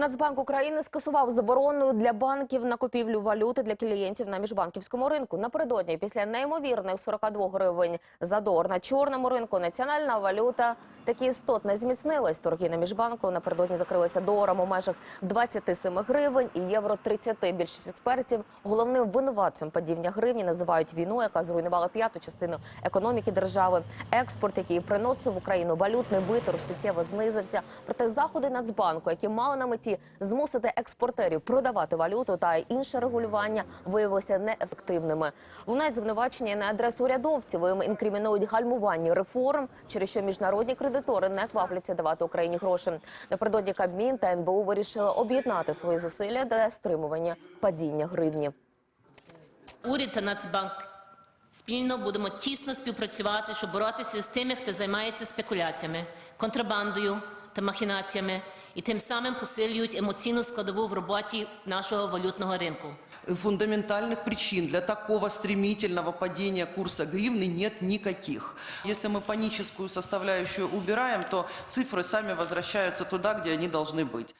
Нацбанк України скасував заборону для банків на купівлю валюти для клієнтів на міжбанківському ринку. Напередодні, після неймовірних 42 гривень за долар на чорному ринку, національна валюта таки істотно зміцнилась. Торги на міжбанку напередодні закрилися доларом у межах 27 гривень і євро 30. Більшість експертів головним винуватцем падіння гривні називають війну, яка зруйнувала п'яту частину економіки держави. Експорт, який приносив в Україну валютний витор, суттєво знизився. Проте заходи Нацбанку, які мали на меті змусити експортерів продавати валюту та інше регулювання, виявилися неефективними. Лунають звинувачення на адресу урядовців. Їм інкримінують гальмування реформ, через що міжнародні кредитори не квапляться давати Україні гроші. Напередодні Кабмін та НБУ вирішили об'єднати свої зусилля для стримування падіння гривні. Уряд та Нацбанк спільно будемо тісно співпрацювати, щоб боротися з тими, хто займається спекуляціями, контрабандою та махінаціями, і тим самим посилюють емоційну складову в роботі нашого валютного ринку. Фундаментальных причин для такого стремительного падения курса гривны нет никаких. Если мы паническую составляющую убираем, то цифры сами возвращаются туда, где они должны быть.